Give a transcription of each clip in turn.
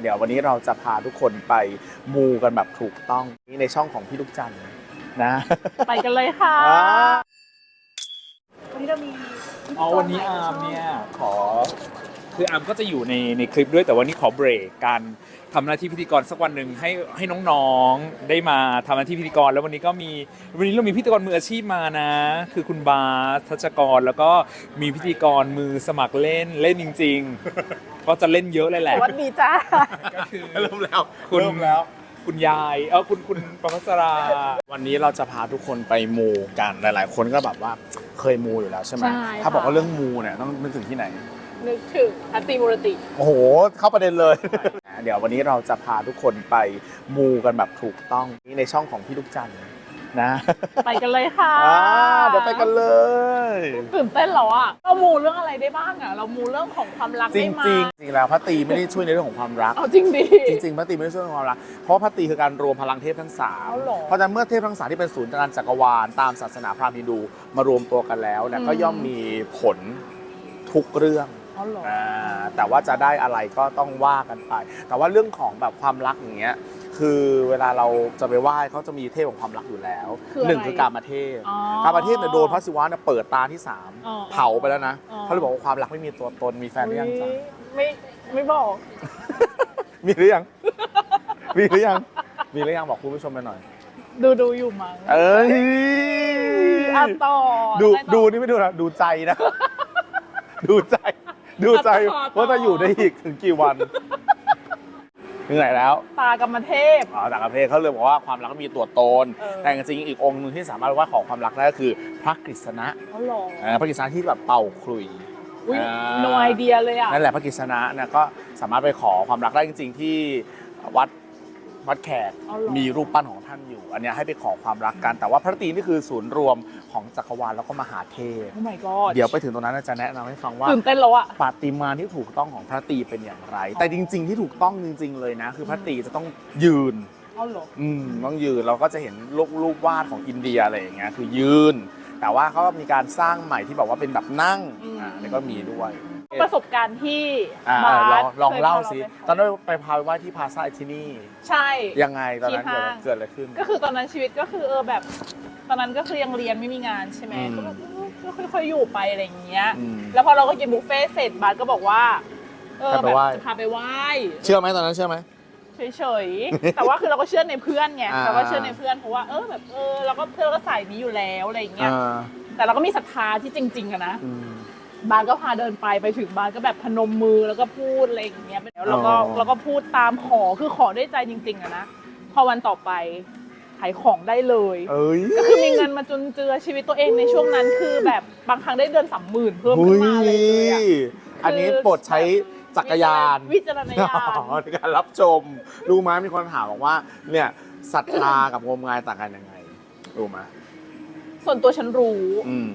เดี๋ยววันนี้เราจะพาทุกคนไปมูกันแบบถูกต้องนี่ในช่องของพี่ลูกจันทร์นะ ไปกันเลยค่ะ อ่า วันนี้เรามีอ๋อวันนี้อาร์มเนี่ยขอ คืออาร์มก็จะอยู่ในในคลิปด้วยแต่วันนี้ขอเบรกการทำหน้าที่พิธีกรสักวันหนึ่งให้ให้น้องๆได้มาทำหน้าที่พิธีกร แล้ววันนี้ก็มีวันนี้เรามีพิธีกรมืออาชีพมานะ คือคุณบาสทัชกรแล้วก็มีพิธีกรมือสมัครเล่นเล่นจริง ๆ ก็จะเล่นเยอะเลยแหละสวัสดีจ้า ก็คือ เริ่มแล้วคุณ เริ่มแล้ว คุณยายเออคุณคุณประพัสรา วันนี้เราจะพาทุกคนไปมูกันหลาย ๆ คนก็แบบว่าเคยมูอยู่แล้วใช่ไหมใช่ถ้าบอกค่ะว่าเรื่องมูเนี่ยต้องนึกถึงที่ไหน นึกถึงพัตติมุรติ โอ้โห เข้าประเด็นเลย เดี๋ยววันนี้เราจะพาทุกคนไปมูกันแบบถูกต้องนี่ในช่องของพี่ลูกจันทร์นะไปกันเลยค่ะอ่าเดี๋ยวไปกันเลย ตื่นเต้นเหรออะเรามูเรื่องอะไรได้บ้างอะ เรามูเรื่องของความรักจได้ริงมาจริงจริงแล้วพระตรีไม่ได้ช่วยในเรื่องของความรัก เอาจริงดิ จริงๆพระตรีไม่ได้ช่วยเรื่องของความรัก เพราะว่าพระตรีคือการรวมพลังเทพทั้งสามเอาเหรอเพราะฉะนั้นเมื่อเทพทั้งสามที่เป็นศูนย์กลางจักรวาลตามศาสนาพราหมณ์ฮินดูมารวมตัวกันแล้วเนี่ยอืม ก็ย่อมมีผลทุกเรื่อง เอาเหรออ่าแต่ว่าจะได้อะไรก็ต้องว่ากันไป แต่ว่าเรื่องของแบบความรักอย่างเงี้ยคือเวลาเราจะไปไหว้เขาจะมีเทพของความรักอยู่แล้วคืออะไรหนึ่งคือการมาเทพอ๋อการมาเทพเนี่ยโดนพระศิวะเนี่ยเปิดตาที่สามอ๋อเผาไปแล้วนะอ๋อ เขาเลยบอกว่าความรักไม่มีตัวตนมีแฟนหรือยังจ๊ะอุ๊ยไม่ไม่บอก มีหรือยัง มีหรือยัง มีหรือยังบอกคุณผู้ชมไปหน่อย ดูดูอยู่มั้งเอ้ยอะต่อดู อะไรต่อดูนี่ไม่ดูนะ ดูใจนะ ดูใจ ดูใจอะต่อต่อว่าจะอยู่ได้อีกถึงกี่วันถึงไหนแล้ว ตากรรมเทพอ๋อต่างประเทศเขาเลยบอกว่าความรักมีตัวตนเออแต่จริงๆอีกองค์หนึ่งที่สามารถว่าขอความรักได้ก็คือ พระกฤษณะเอาเหรออ่าพระกฤษณะที่แบบเป่าขลุ่ยอุ้ยอ่าโนไอเดียเลยอะนั่นแหละพระกฤษณะเนี่ยก็สามารถไปขอความรักได้จริง ๆ ที่วัด วัดแขกอ๋อเหรอ มีรูปปั้นของท่านอยู่ อันเนี้ยให้ไปขอความรักกัน แต่ว่าพระตรีนี่คือศูนย์รวมของจักรวาลแล้วก็มหาเทพ โอ้ my god เดี๋ยวไปถึงตรงนั้นจะแนะนำให้ฟังว่า ตื่นเต้นแล้วอะปาฏิมารย์ที่ถูกต้องของพระตรีเป็นอย่างไร แต่จริง ๆ ที่ถูกต้องจริง ๆ เลยนะ คือพระตรีจะต้องยืน เอาเหรอ อืมต้องยืนเราก็จะเห็นรูปรูปวาดของอินเดียอะไรอย่างเงี้ยคือยืน แต่ว่าเขาก็มีการสร้างใหม่ที่แบบว่าเป็นแบบนั่งอืม อ่านี่ก็มีด้วย ประสบการณ์ที่อ่าบาลองสลองคยเล่าพสิไปตอนนั้นไปพาไปไหว้ที่พาซาที่นี่ ใช่ ยังไงตอนนั้นที่เกิดห้าง เกิดอะไรขึ้น ก็คือตอนนั้นชีวิตก็คือเออแบบ ตอนนั้นก็คือยังเรียนไม่มีงานใช่ไหมอืมก็แบบเออก็ค่อยๆอยู่ไปอะไรอย่างเงี้ย อืมแล้วพอเราก็กินบุฟเฟ่ต์เสร็จบาสก็บอกว่า เออให้แบไปบไหว้ จะพาไปไหว้เชื่อไหมตอนนั้นเชื่อไหม เฉยๆ แต่ว่าคือเราก็เชื่อในเพื่อนไงอ่า เราก็เชื่อในเพื่อนเพราะว่าเออแบบเออเราก็เพื่อนเราก็สายนี้อยู่แล้วอะไรอย่างเงี้ย อ่าแต่เราก็มีศรัทธาที่จริงๆอะนะ อืม บานก็พาเดินไปไปถึงบานก็แบบพนมมือแล้วก็พูดอะไรอย่างเงี้ยแล้วเราก็อ๋อ เราก็พูดตามขอคือขอด้วยใจจริงๆอะนะพอวันต่อไปขายของได้เลย เอ้ย ก็คือมีเงินมาจุนเจือชีวิตตัวเองในช่วงนั้นคือแบบบางครั้งได้เดือนสามหมื่นเพิ่มขึ้นมาเลยเลยอะ อันนี้โปรดใช้จักรยานวิจารณญาณ อ๋อในการรับชม รู้ไหมมีคนถามบอกว่า เนี่ยศรัทธากับงมงายต่างกันยังไง รู้ไหม ส่วนตัวฉันรู้ อืม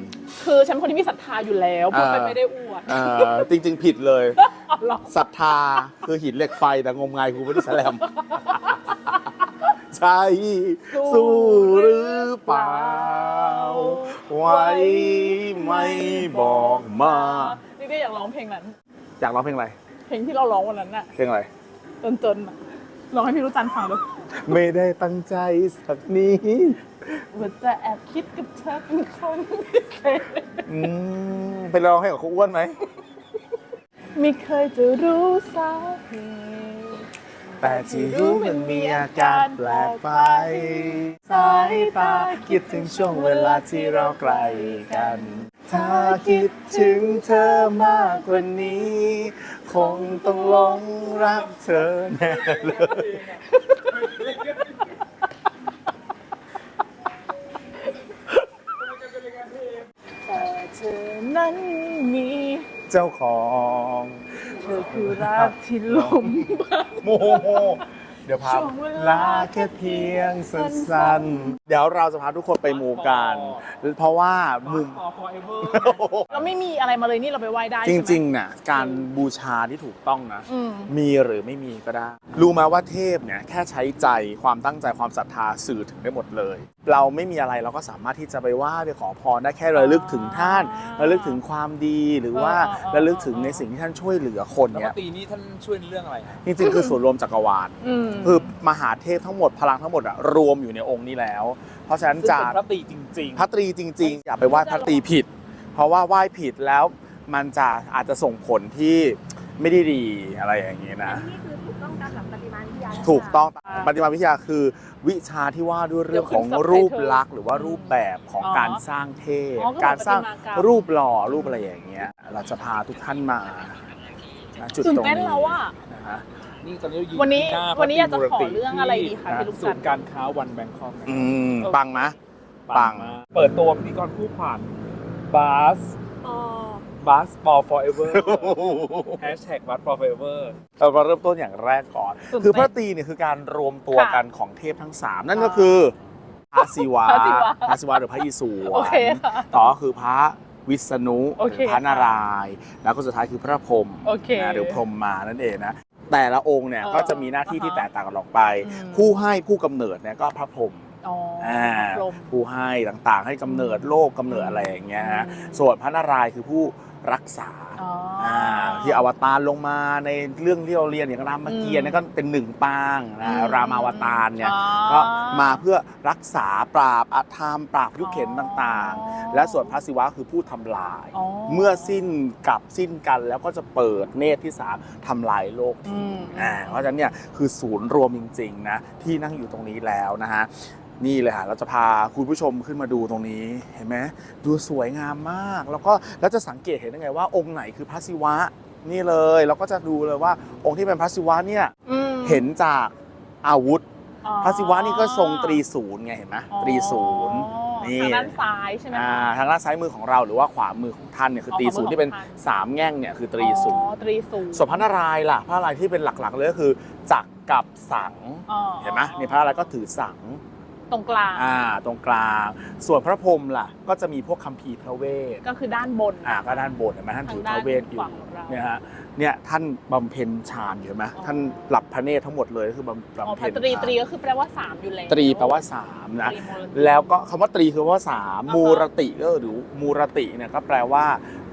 คือฉันเป็นคนที่มีศรัทธาอยู่แล้วพูดไปอ่าไม่ได้อวดเอ่อจริง ๆ ผิดเลยอ๋อเหรอศรัทธาคือหินเหล็กไฟแต่งมงายคือไม่ได้แสลมใช่สู้หรือเปล่า ไว้ไม่บอกมานี่ก็อยากร้องเพลงนั้นอยากร้องเพลงอะไร เพลงที่เราร้องวันนั้นน่ะเพลงอะไร จนๆอะ ร้องให้พี่รู้จันฟังด้วยไม่ได้ตั้งใจสักนิดว่าจะแอบคิดกับเธอเป็นคนพิเศษอืมไปร้องให้กับครูอ้วนไหม ไม่เคยจะรู้สาเหตุแต่ที่รู้มันมีอาการแปลกไป สายตาคิดถึงช่วงเวลาที่เราไกลกัน ถ้าคิดถึงเธอมากกว่านี้ คงต้องหลงรักเธอแน่เลยแต่เธอนั้นมีเจ้าของ เธอคือรักที่ลมโมโม เดี๋ยวพาช่วงเวลาลาแค่เพียงสั้นๆ เดี๋ยวเราจะพาทุกคนไปมูกัน เพราะว่ามุมเราไม่มีอะไรมาเลยนี่เราไปไหว้ได้จริงใช่ไหมๆน่ะการบูชาที่ถูกต้องนะอืม มีหรือไม่มีก็ได้ รู้ไหมว่าเทพเนี่ยแค่ใช้ใจความตั้งใจความศรัทธาสื่อถึงได้หมดเลย เราไม่มีอะไรเราก็สามารถที่จะไปไหว้ไปขอพรได้แค่ระลึกถึงท่านระลึกถึงความดีหรือว่าเออเออเออระลึกถึงในสิ่งที่ท่านช่วยเหลือคนแล้วเนี่ย ตีนี้ท่านช่วยในเรื่องอะไรฮะจริงๆคือส่วนรวมจักรวาลอืมคือมหาเทพทั้งหมดพลังทั้งหมดอะรวมอยู่ในองค์นี้แล้ว เพราะฉะนั้นซึ่งจะเป็นพระตีจริงพระตรีจริง ๆ อย่าไปไหว้พระตรีผิด เพราะว่าไหว้ผิดแล้วมันจะอาจจะส่งผลที่ไม่ได้ดีอะไรอย่างนี้นะนี่คือถูกต้องตามหลักปฏิมาวิทยา ถูกต้องปฏิมาวิทยาคือวิชาที่ว่าด้วยเรื่องของรูปลักษณ์หรือว่ารูปแบบของการสร้างเทพอ๋อก็การสร้างประติมากรรมรูปหล่อรูปอะไรอย่างเงี้ยเราจะพาทุกท่านมาณจุดตื่นตรงเต้นนี้แล้วอะนะฮะๆนี่ตอนนี้เราอยู่วันนี้ที่หาวันนี้อยากจะพระขอตรีเรื่องอะไรดีคะพี่ลูกศูสันนย์การค้าวันแบงคอกนะอืมปังไหมปังมากเปิดตัวพิธีกรคู่ขวัญบาสอ๋อ บาสบอล forever แฮชแท็กบาสบอล forever เรามาเริ่มต้นอย่างแรกก่อนตื่นเต้นคือพระตรีเนี่ยคือการรวมตัวค่ะกันของเทพทั้ง 3 นั่นก็คือพระศิวะพระศิวะพระศิวะหรือพระอิศวโอรเคค่ะต่อก็คือพระวิษณุโอหเครือพระนารายณ์แล้วก็สุดท้ายคือพระพรหมโอเคนะหรือพรหมมานั่นเองนะแต่ละองค์เนี่ยเออก็จะมีหน้าที่ที่อ่าฮะแตกต่างกันออกไปอืมผู้ให้ผู้กำเนิดเนี่ยก็พระพรหมอ๋ออ่าพรหมผู้ให้ต่างๆ ให้กำเนิดโลกกำเนิดอะไรอย่างเงี้ยฮะอืมส่วนพระนารายณ์คือผู้ รักษาอ๋ออ่าที่อวตารลงมาในเรื่องที่เราเรียนอย่างรามเกียรติ์อืมเนี่ยก็เป็นหนึ่งปางนะอืมรามาวตารเนี่ยอ๋อก็มาเพื่อรักษาปราบอาธรรมปราบยุคเข็นต่างอ๋อๆและส่วนพระศิวะคือผู้ทำลายอ๋อเมื่อสิ้นกับสิ้นกันแล้วก็จะเปิดเนตรที่สามทำลายโลกทิ้งอืมอ่าเพราะฉะนั้นเนี่ยคือศูนย์รวมจริงๆนะที่นั่งอยู่ตรงนี้แล้วนะฮะ นี่เลยค่ะเราจะพาคุณผู้ชมขึ้นมาดูตรงนี้เห็นไหมดูสวยงามมาก แล้วก็แล้วจะสังเกตเห็นได้ไงว่าองค์ไหนคือพระศิวะ นี่เลยเราก็จะดูเลยว่าองค์ที่เป็นพระศิวะเนี่ยอืมเห็นจากอาวุธ อ๋อพระศิวะนี่ก็ทรงตรีศูนย์ไงเห็นไหมอ๋อตรีศูนย์ นี่ ทางด้านซ้ายใช่ไหมอ่าคะทางด้านซ้ายมือของเราหรือว่าขวามือของท่านเนี่ยคืออ๋อตรีศูนย์ที่เป็นขวามือของท่านสามแง่งเนี่ยคือตรีศูนอ๋อย์ตรีศูนย์ส่วนพระนารายณ์ล่ะพระนารายณ์ที่เป็นหลักๆเลยก็คือจักรกับสัง อ๋อเห็นไหมนี่พระนารายณ์ก็ถือสัง ตรงกลาง อ่าตรงกลาง ส่วนพระพรหมล่ะ ก็จะมีพวกคัมภีร์พระเวทก็คือด้านบน อ่าก็ด้านบนเห็นไหมท่านถือพทางด้านระเวทอยู่ขวาของเรา เนี่ยฮะ เนี่ยท่านบำเพ็ญฌานอยู่เห็นไหมอ๋อท่านหลับพระเนตรทั้งหมดเลยก็คือบำอ๋อบำพเพ็ระญตรีฌานตรีก็คือแปลว่าสามอยู่แล้วตรีแปลว่าสามนะ ตรีมูลนิธิแล้วก็คำว่าตรีคือว่าสามอ่าฮะ มูรติก็หรือมูรติเนี่ยก็แปลว่า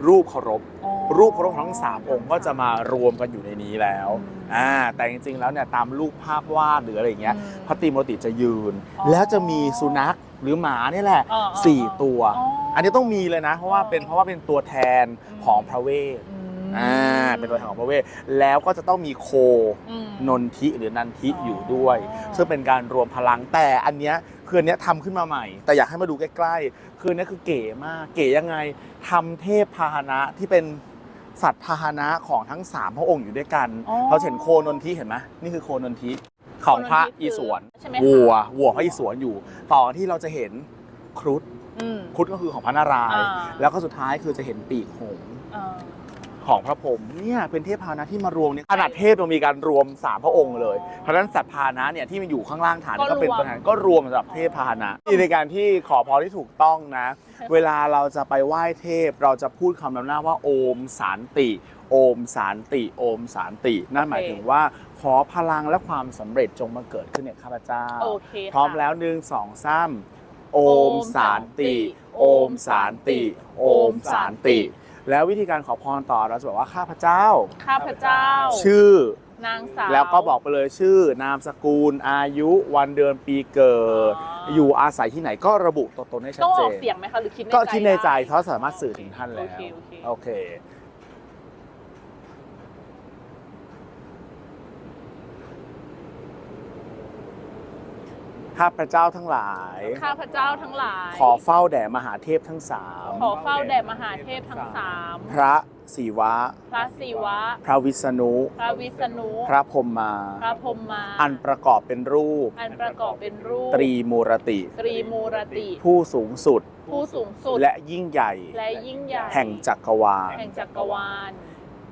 รูปเคารพ อ๋อ รูปเคารพทั้งสามองค์ก็จะมารวมกันอยู่ในนี้แล้วอืมอ่าแต่จริงๆ แล้วเนี่ยตามรูปภาพวาดหรืออะไรอย่างเงี้ยอืมพระตรีมูรติจะยืน อ๋อแล้วจะมีสุนัขหรือหมาเนี่ยแหละอ๋ออ๋อสี่ตัวอ๋ออัอันนี้ต้องมีเลยนะ เพราะว่าเป็นเพราะว่าเป็นตัวแทนอืมของพระเวท อืม อ่าเป็นตัวแทนของพระเวทแล้วก็จะต้องมีโคอืม นนทิหรือนันทิอ๋อออยู่ด้วย อ๋อ ซึ่งเป็นการรวมพลังแต่อันเนี้ยคืออันเนี้ยทำขึ้นมาใหม่ แต่อยากให้มาดูใกล้ๆ คืออันเนี้ยคือเก๋มาก เก๋ยังไงทำเทพพาหนะที่เป็นสัตว์พาหนะของทั้งสามพระองค์อยู่ด้วยกันอ๋อ เราเห็นโคนนทิเห็นไหมนี่คือโคนนทิของพระโคนนทิคืออีสวนใช่ไหมคะวัววัวพระอีสวนอยู่ ต่อที่เราจะเห็นครุฑอืมครุฑก็คือของพระนารายณ์อ่าแล้วก็สุดท้ายคือจะเห็นปีกหงส์อ่า ของพระพรหมเนี่ยเป็นเทพพาหนะที่มารวมเนี่ยขนาดเทพเรามีการรวมสามพระองค์เลยเพราะฉะนั้นสัตว์พาหนะเนี่ยที่มันอยู่ข้างล่างฐานก็ก็เป็นรวมตัวแทนก็รวมสำหรับเทพพาหนะในการที่ขอพรที่ถูกต้องนะ เวลาเราจะไปไหว้เทพเราจะพูดคำนำหน้าว่าโอมสานติโอมสานติโอมสานตินั่นหมายถึงว่าขอพลังและความสำเร็จจงมาเกิดขึ้นในข้าพเจ้าโอเคค่ะพร้อมแล้วหนึ่งสองสามโอมสานติ โอมสานติ โอมสานติ แล้ววิธีการขอพรต่อเราจะบอกว่าข้าพเจ้า ข้าพเจ้า ชื่อนางสาว แล้วก็บอกไปเลยชื่อนามสกุลอายุวันเดือนปีเกิด อ๋ออ อยู่อาศัยที่ไหนก็ระบุตัวตนให้ชัดต้องเจออกนเสียงไหมคะ หรือคิดในใจก็คิดในใจได้ เขาสามารถสื่อถึงท่านแล้วโอเคโอเค โอเค ข้าพเจ้าทั้งหลาย ข้าพเจ้าทั้งหลาย ขอเฝ้าแด่มหาเทพทั้งสามขอเฝ้าแด่มหาเทพทั้งสามพระศิวะ พระศิวะ พระวิษณุ พระวิษณุ พระพรหมมาพระพรหมมา อันประกอบเป็นรูป อันประกอบเป็นรูป ตรีมูรติ ตรีมูรติ ผู้สูงสุด ผู้สูงสุด และยิ่งใหญ่ และยิ่งใหญ่ แห่งจักรวาล แห่งจักรวาล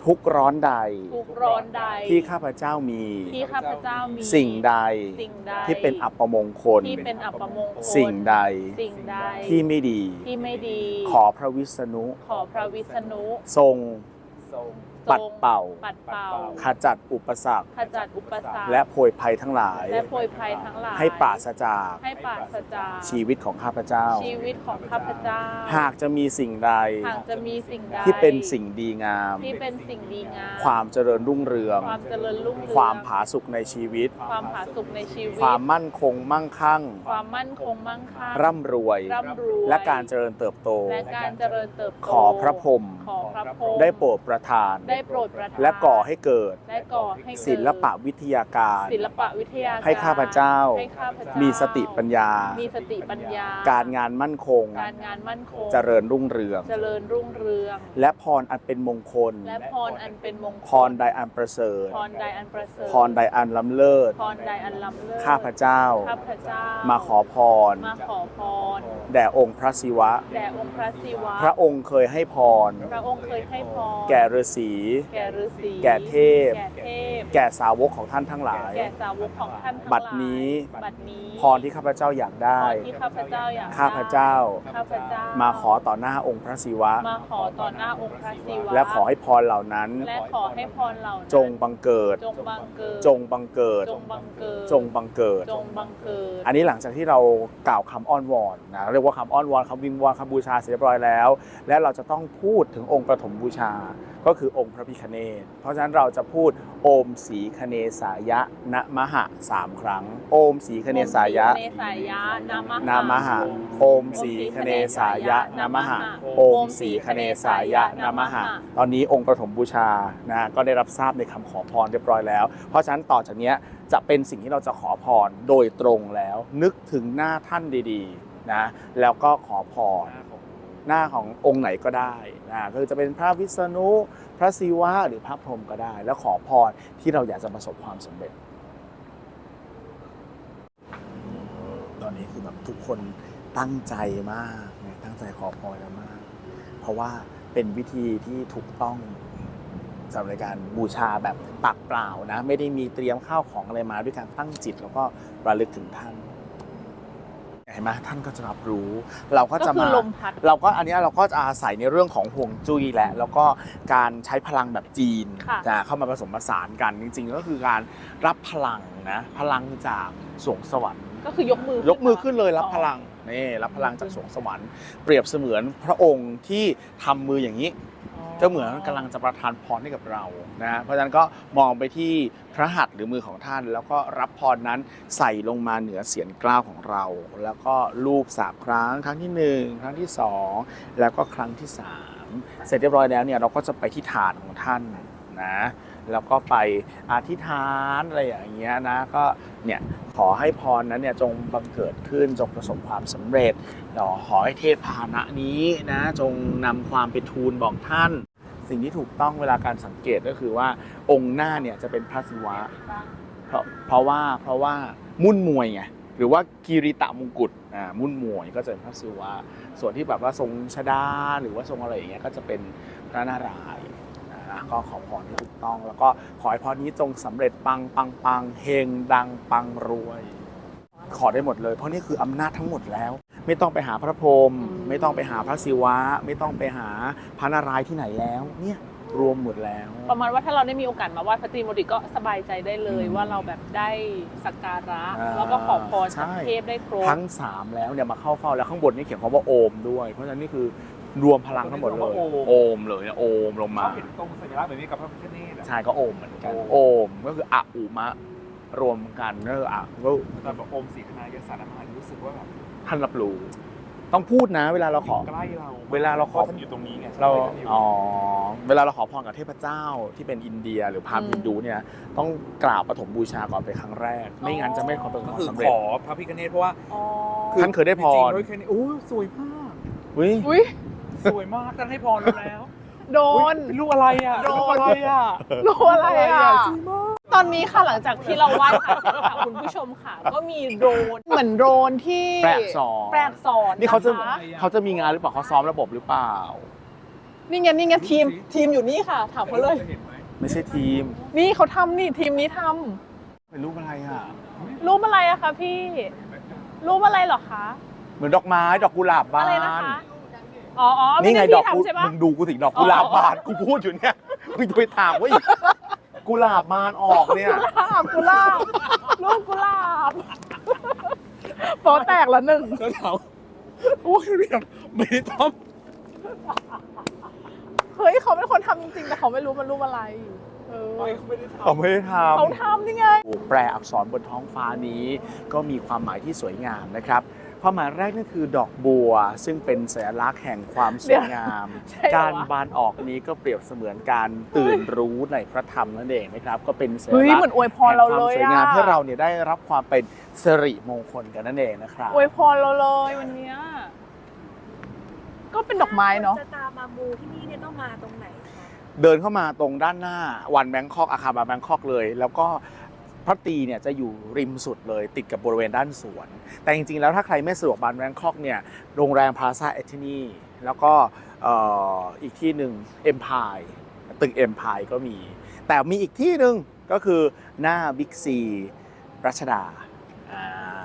ทุกข์ร้อนใด ทุกข์ร้อนใดที่ข้าพเจ้ามี ที่ข้าพเจ้ามีสิ่งใดสิ่งใดที่เป็นอัปมงคล ที่เป็นอัปมงคลสิ่งใดสิ่งใดที่ไม่ดีที่ไม่ดี ขอพระวิษณุขอพระวิษณุทรงทรง ปัดเป่า ปัดเป่าขจัดอุปสรรค ขจัดอุปสรรค และโพยภัยทั้งหลาย และโพยภัยทั้งหลาย ให้ปราศจากให้ปราศจากชีวิตของข้าพเจ้า ชีวิตของข้าพเจ้า หากจะมีสิ่งใด หากจะมีสิ่งใด ที่เป็นสิ่งดีงาม ที่เป็นสิ่งดีงาม ความเจริญรุ่งเรือง ความเจริญรุ่งเรือง ความผาสุกในชีวิต ความผาสุกในชีวิต ความมั่นคงมั่งคั่ง ความมั่นคงมั่งคั่ง ร่ำรวยร่ำรวยและการเจริญเติบโต และการเจริญเติบโต ขอพระพรหมขอพระพรหมได้โปรดประทาน ได้โปรดประทานและก่อให้เกิดและก่อให้เกิดศิลปะวิทยาการ ศิลปะวิทยาการให้ข้าพเจ้า ให้ข้าพเจ้ามีสติปัญญา มีสติปัญญา การงานมั่นคง การงานมั่นคงเจริญรุ่งเรือง เจริญรุ่งเรือง และพรอันเป็นมงคล และพรอันเป็นมงคลพรใดอันประเสริฐ พรใดอันประเสริฐพรใดอันล้ำเลิศ พรใดอันล้ำเลิศข้าพเจ้า ข้าพเจ้ามาขอพร มาขอพรแด่องค์พระศิวะ แด่องค์พระศิวะ พระองค์เคยให้พรพระองค์เคยให้พรแก่ฤาษี แก่ฤาษีแก่เทพ แก่เทพ แก่สาวกของท่านทั้งหลาย แก่สาวกของท่านทั้งหลายบัดนี้ บัดนี้พรที่ข้าพเจ้าอยากได้ พรที่ข้าพเจ้าอยากได้ข้าพเจ้า ข้าพเจ้ามาขอต่อหน้าองค์พระศิวะ มาขอต่อหน้าองค์พระศิวะและขอให้พรเหล่านั้น และขอให้พรเหล่านั้นจงบังเกิด จงบังเกิด จงบังเกิด จงบังเกิด จงบังเกิด จงบังเกิด อันนี้หลังจากที่เรากล่าวคำอ้อนวอนนะเรียกว่าคำอ้อนวอนคำวิงวอนคำบูชาเสร็จเรียบร้อยแล้ว และเราจะต้องพูดถึงองค์ประถมบูชา ก็คือองค์พระพิคเนศเพราะฉะนั้นเราจะพูดโอมสีคเนสายะนะมหะสามครั้ง โอมสีคเนสายะโอมสีคเนสายะนามหะนามหะโอมสีคเนสายะนามหะโอมสีคเนสายะนามหะตอนนี้องค์ประถมบูชานะก็ได้รับทราบในคำขอพรเรียบร้อยแล้ว เพราะฉะนั้นต่อจากเนี้ยจะเป็นสิ่งที่เราจะขอพรโดยตรงแล้ว นึกถึงหน้าท่านดีๆนะแล้วก็ขอพร หน้าขององค์ไหนก็ได้นะก็คือจะเป็นพระวิษณุ พระศิวะหรือพระพรหมก็ได้ แล้วขอพรที่เราอยากจะประสบความสำเร็จ ตอนนี้คือแบบทุกคนตั้งใจมากนะตั้งใจขอพรกันมาก เพราะว่าเป็นวิธีที่ถูกต้องสำหรับการบูชาแบบปากเปล่านะ ไม่ได้มีเตรียมข้าวของอะไรมาด้วยการตั้งจิต แล้วก็ระลึกถึงท่าน เห็นไหมท่านก็จะรับรู้ เราก็ก็จะคือมาลมพัดเราก็อันเนี้ยเราก็จะอาศัยในเรื่องของห่วงจุ้ยแหละ แล้วก็การใช้พลังแบบจีนค่ะจะเข้ามาผสมผสานกันจริง ๆ ก็คือการรับพลังนะพลังจากสวงสวรรค์ ก็คือยกมือยกมือขึ้นเลยรับอ๋อพลังนี่รับพลังจากสวงสวรรค์เปรียบเสมือนพระองค์ที่ทำมืออย่างนี้ ก็เหมือนกำลังจะประทานพรให้กับเรานะเพราะฉะนั้นก็มองไปที่พระหัตถ์หรือมือของท่าน แล้วก็รับพรนั้นใส่ลงมาเหนือเสียนกล้าวของเรา แล้วก็ลูบสามครั้งครั้งที่หนึ่งครั้งที่สองแล้วก็ครั้งที่สามเสร็จเรียบร้อยแล้วเนี่ยเราก็จะไปที่ฐานของท่านนะ แล้วก็ไปอธิษฐานอะไรอย่างเงี้ยนะก็เนี่ยขอให้พรนั้นเนี่ยจงบังเกิดขึ้นจงประสบความสำเร็จขอให้เทพพาหนะนี้นะจงนำความไปทูลบอกท่าน สิ่งที่ถูกต้องเวลาการสังเกตก็คือว่าองค์หน้าเนี่ยจะเป็นพระศิวะเพราะเพราะว่าเพราะว่ามุ่นมวยไงหรือว่ากิริตะมงกุฎอ่ามุ่นมวยก็จะเป็นพระศิวะส่วนที่แบบว่าทรงชดาหรือว่าทรงอะไรอย่างเงี้ยก็จะเป็นพระนารายณ์ นะก็ขอพรที่ถูกต้อง แล้วก็ขอให้พรนี้จงสำเร็จปังปังปังเฮงดังปังรวย ขอได้หมดเลย เพราะนี่คืออำนาจทั้งหมดแล้ว ไม่ต้องไปหาพระพรหมไม่ต้องไปหาพระศิวะ ไม่ต้องไปหาพระนารายณ์ที่ไหนแล้วเนี่ยรวมหมดแล้ว ประมาณว่าถ้าเราได้มีโอกาสมาไหว้พระตรีมุรติก็สบายใจได้เลยอืมว่าเราแบบได้สักการะอ่าแล้วก็ขอพรใช่จากเทพได้ครบทั้ง 3 แล้วเนี่ยมาเข้าเฝ้าแล้วข้างบนนี่เขียนคำว่าโอมด้วย เพราะฉะนั้นนี่คือ รวมพลังทั้งหมดเลยโอมเลยนะโอมลงมาเขาเห็นตรงสัญลักษณ์แบบนี้กับพระพิฆเนศอะใช่ก็โอมเหมือนกันโอมโอมก็คืออะอุมะรวมกันก็คืออะก็แต่แบบอมสีคณะยศสารมหารู้สึกว่าแบบท่านรับรู้ ต้องพูดนะ เวลาเราขอใกล้เราเวลาเราขอพะท่านอยู่ตรงนี้ไงเราใช่ท่านยู่อ๋อเวลาเราขอพรกับเทพเจ้าที่เป็นอินเดียหรือพราหมณ์ฮินดูเนี่ยต้องกราบปฐมบูชาก่อนเป็นครั้งแรก ไม่งั้นจะไม่ขอประสบก็ความคือสำขเร็จอพระพิฆเนศเพราะว่าอ๋อท่านเคยได้พรจงๆพระพิฆเนศโอ้ยสวยมากอุ้ยอุ้ย สวยมากท่านให้พรเราแล้วโดอุ๊ยนเป็นลูกอะไรอะโดนเป็นลูกอะไรอะรู้อะไรอะ สวยมาก ตอนนี้ค่ะหลังจากที่เราไหว้พระเสร็จค่ะคุณผู้ชมค่ะ ก็มีโดรนเหมือนโดรนที่แปลกสอนแปลกสอนนี่เขาจะคเขาจะมีงานหรือเปล่าเขาซ้อมระบบหรือเปล่า นี่ไงนี่ไงทีมทีมอยู่นี่ค่ะถามเขาเลยเห็นไหมไม่ใช่ทีม นี่เขาทำนี่ทีมนี้ทำเป็นรูปอะไรอะ รูปอะไรอะคะพี่รูปอะไรเหรอคะ เหมือนดอกไม้ดอกกุหลาบบาอะไรนนะคะ อ๋ออ๋อไม่นี่ไงใช่ดอกพี่กุทำใช่ปะมึงดูกูสิดอกกุหลาบบานกูพูดอยู่เนี่ยมึงจะไปถามว่าอีกกุหลาบบานออกเนี่ยกุหลาบกุหลาบรูปกุหลาบโปะแตกละหนึ่งก็ถามโอ้ยเรียมไม่ได้ทเฮ้ยเขาเป็นคนทำจริงๆแต่เขาไม่รู้มันรูปอะไรเออำไม่ได้ทเขาไม่ได้ทเขาทำนี่ไงำแปลอักษรบนท้องฟ้านี้ก็มีความหมายที่สวยงามนะครับ ความหมายแรกนั่นคือดอกบัว ซึ่งเป็นสัญลักษณ์แห่งความสวยงาม ใช่เหรอวะ การบานออกนี้ก็เปรียบเสมือนการตื่นรู้ในพระธรรมนั่นเองนะครับ ก็เป็นสัญเฮ้ยลักษเหมือนณ์อวยพรเราเลยแห่งอะความสวยงามให้เราเนี่ยได้รับความเป็นสิริมงคลกันนั่นเองนะครับ อวยพรเราเลยวันเนี้ยก็เป็นดอกไม้เนาะ จะตามมามูที่นี่เนี่ยต้องมาตรงไหนคะ เดินเข้ามาตรงด้านหน้าวันแบงคอกอาคารบาร์แบงคอกเลย แล้วก็ พระตีเนี่ยจะอยู่ริมสุดเลยติดกับบริเวณด้านสวน แต่จริงๆแล้วถ้าใครไม่สะดวกบานแบงคอกเนี่ยโรงแรมพาซาเอทินีแล้วก็อีกที่หนึ่งเอ็มพายตึกเอ็มพายก็มี แต่มีอีกที่หนึ่งก็คือหน้าบิ๊กซีรัชดา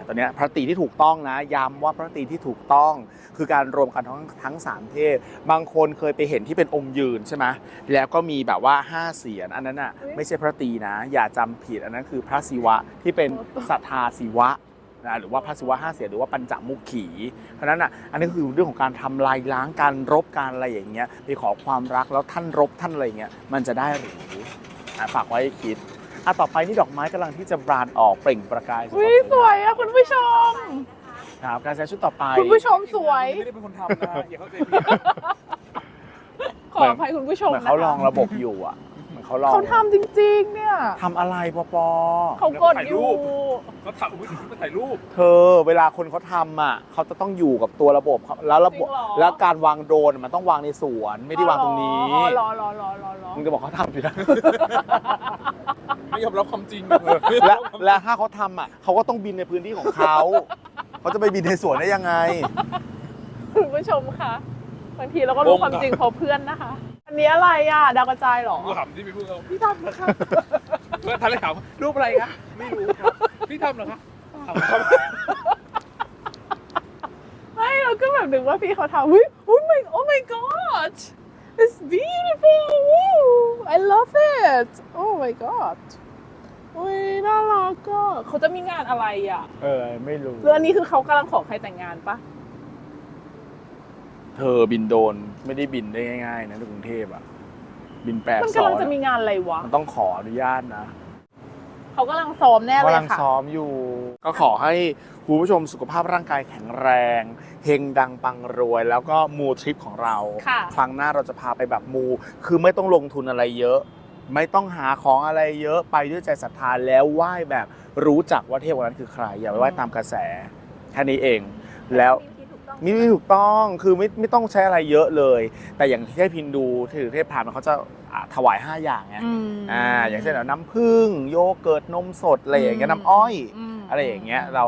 ตอนเนี้ยพระตรีที่ถูกต้องนะย้ำว่าพระตรีที่ถูกต้อง คือการรวมกันทั้งทั้งสามเทพบางคนเคยไปเห็นที่เป็นองค์ยืนใช่ไหมแล้วก็มีแบบว่า5เสียนอันนั้นอะอุ๊ยไม่ใช่พระตรีนะ อย่าจำผิดอันนั้นคือพระศิวะที่เป็นศรัทธาศิวะนะหรือว่าพระศิวะห้าเสียนหรือว่าปัญจมุขขีเพราะฉะนั้นอะอันนี้คือเรื่องของการทำลายล้างการรบการอะไรอย่างเงี้ยไปขอความรักแล้วท่านรบท่านอะไรอย่างเงี้ยมันจะได้หรืออะฝากไว้ให้คิด อะต่อไปนี่ดอกไม้กำลังที่จะบานออกเปล่งประกายอุ้ยสวยอะคุณผู้ชม ครับการใช้ชุดต่อไปคุณผู้ชมสวย ไม่ได้เป็นคนทำนะอย่าเข้าใจผิด ขออภัยคุณผู้ชมเหมือนนะคะเขาลองระบบอยู่อะ เหมือนเขาลองเขาทำจริง ๆ เนี่ยทำอะไรปอปอ เขากดอยู่ เขาทำอุ้ยถึงมาถ่ายรูป เธอเวลาคนเขาทำอะเขาจะต้องอยู่กับตัวระบบเขาแล้วระบบจริงเหรอ แล้วการวางโดรนมันต้องวางในสวนไม่ได้วางตรงนี้ อ๋อรอรอรอรอรอมึงจะบอกเขาทำสินะ ไม่ยอมรับความจริงและและถ้าเขาทำอะเขาก็ต้องบินในพื้นที่ของเขา เขาจะไปบินในสวนได้ยังไง คุณผู้ชมคะบางทีเราก็รู้ความจริงเพราะเพื่อนนะคะ อันนี้อะไรอะ ดาวกระจายเหรอ กูถามที่พี่พูดเขาพี่ทำเหรอครับเพื่อนทันเลยถามรูปอะไรคะไม่รู้ครับพี่ทำเหรอคะถามครับไม่เราก็แบบนึกว่าพี่เขาทำอุ้ยโอ้ my oh my god it's beautiful Woo! I love it oh my god อุ้ยน่ารักก็เขาจะมีงานอะไรอะ เออ ไม่รู้ เรื่องนี้คือเขากำลังขอใครแต่งงานปะ เธอบินโดรนไม่ได้บินได้ง่ายๆนะในกรุงเทพอะ บินแปดมันซ้กำอลังนจะมีงานอะไรวะ มันต้องขออนุญาตนะ เขากำลังซ้อมแน่เลยกำลังค่ะ ซ้อมอยู่ ก็ขอให้คุณผู้ชมสุขภาพร่างกายแข็งแรง เฮงดังปังรวย แล้วก็มูทริปของเรา ค่ะ ครั้งหน้าเราจะพาไปแบบมู คือไม่ต้องลงทุนอะไรเยอะ ไม่ต้องหาของอะไรเยอะไปด้วยใจศรัทธาแล้วไหว้แบบรู้จักว่าเทพคนนั้นคือใคร อย่าไปไหว้ตามกระแส แค่นี้เอง แล้ว มีวิธีถูกต้องมีวิธีถูกต้องคือไม่ไม่ต้องใช้อะไรเยอะเลย แต่อย่างที่เทพพินดูถือเทพพรามเขาจะอ่าถวาย 5 อย่างไงมอ่าอย่างเช่นแบบน้ำผึ้งโยเกิร์ตนมสดอะไรอย่างเงี้ยน้ำอ้อยมอะไรอย่างเงี้ยเรา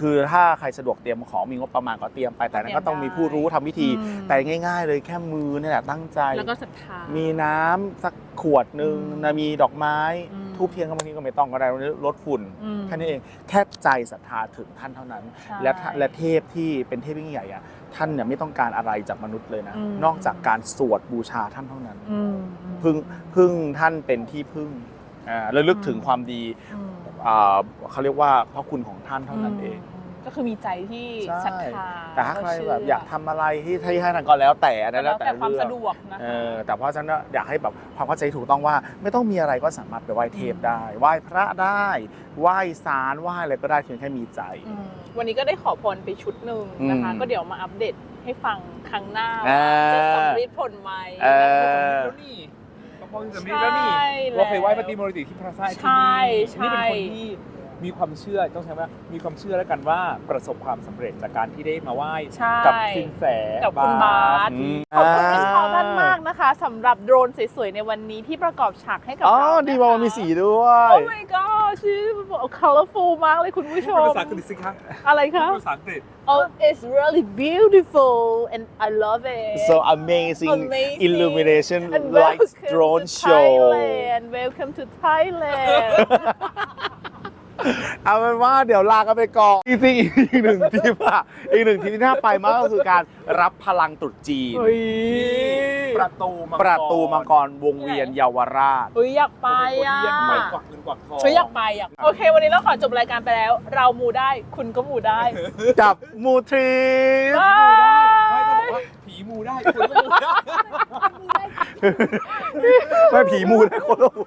คือถ้าใครสะดวกเตรียมของมีงบประมาณก็เตรียมไปแต่นั้นก็ต้องมีผู้รู้ทำพิธีอืมแต่ง่าย ๆ เลยแค่มือนี่แหละตั้งใจแล้วก็ศรัทธามีน้ำสักขวดหนึ่งอืมนะมีดอกไม้อืม ทูบเทียนก็บางทีก็ไม่ต้องก็ได้ลดฝุ่นอืมแค่นี้เองแค่ใจศรัทธาถึงท่านเท่านั้นใช่และท่านและเทพที่เป็นเทพยิ่งใหญ่อะท่านเนี่ยไม่ต้องการอะไรจากมนุษย์เลยนะอืมนอกจากการสวดบูชาท่านเท่านั้นอืมอืมพึ่งพึ่งท่านเป็นที่พึ่งอ่าระลึกถึงความดีอืมอ่าเขาเรียกว่าพระคุณของท่านเท่านั้นเองม ก็คือมีใจที่ใช่ศรัทธาแต่ถ้าใครเชื่แบบอยากทำอะไรที่ที่ให้ท่านก็แล้วแต่อันแล้นั้นแล้ววแต่แต่ความเรื่อสะงดวกนะเอคะ อแต่เพราะฉะนั้นอยากให้แบบความเข้าใจถูกต้องว่าไม่ต้องมีอะไรก็สามารถไปไหว้เทพได้ ไหว้พระได้ไหว้ศาลไหว้อะไรก็ได้เพียงแค่มีใจมวันนี้ก็ได้ขอพรไปชุดหนึ่งนะคะ อืมก็เดี๋ยวมาอัปเดตให้ฟังครั้งหน้าอ่าว่าจะสำเร็จผลไหมเออ แล้วนี่ก็พอจะมีแล้วนี่ ใช่เราเคยไหว้ปฏิโมรติที่พระไซใช่ที่นี่นี่เป็นใช่คนที่ มีความเชื่อต้องใช้ว่ามีความเชื่อแล้วกันว่าประสบความสำเร็จจากการที่ได้มาไหว้ใช่ กับสินแสกับคุณบาส อืมขอบคุณมิสคอท่านมากนะคะสำหรับโดรนสวยๆ ในวันนี้ที่ประกอบฉากให้กับอ๋อเรานะคะดีว่ามันมีสีด้วโอ้ย my god ชื่อ colorful มากเลยคุณผู้ชพูดมภาษาอังกฤษสิคะอะไรคะ พูดภาษาอังกฤษ Oh it's really beautiful and I love it so amazing Amazing. illumination and like welcome drone to show Thailand welcome to Thailand เอาเป็นว่าเดี๋ยวลากันไปก่อนจริงๆอีกหนึ่งทริปอะอีกหนึ่งทริปที่น่าไปมากก็คือการรับพลังตรุษจีนเฮ้ยประตูมังกรประตูมังกรวงเวียนเยาวราชเฮ้ยอยากไปอะเป็นคนที่อยากไปกวักเงินกวักทองเฮ้ยอยากไปอยากโอเค วันนี้เราขอจบรายการไปแล้ว เรามูได้ คุณก็มูได้กับมูทริปบาไม่ต้องบอกยว่าผีมูได้คุณก็มูได้ ไม่ผีมูได้คนละมู